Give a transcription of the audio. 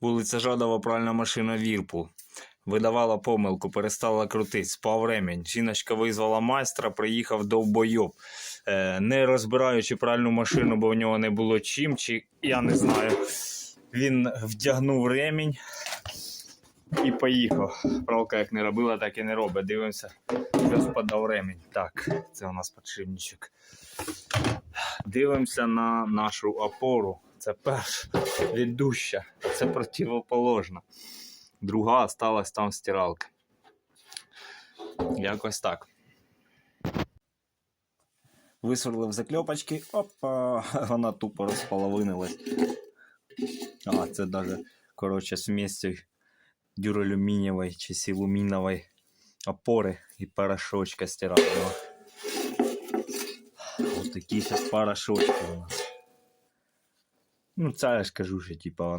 Вулиця Жадова, пральна машина Вірпул. Видавала помилку, перестала крутити, спав ремінь. Жіночка визвала майстра, приїхав довбойоб. Е, не розбираючи пральну машину, бо в нього не було чим, чи я не знаю. Він вдягнув ремінь і поїхав. Пралка як не робила, так і не робить. Дивимося, вже спадав ремінь. Так, це у нас подшипничок. Дивимося на нашу опору. Це перша ведуща, це противоположна. Друга осталась там стиралка. Якось так. Висверлив закльопочки, опа, вона тупо розполовинилась. А, це даже, коротше, смесь дюралюмінієвої чи силумінової опори і порошочка стирального. Ось такі зараз порошочки у нас. Ну, це я ж кажу, що типа вона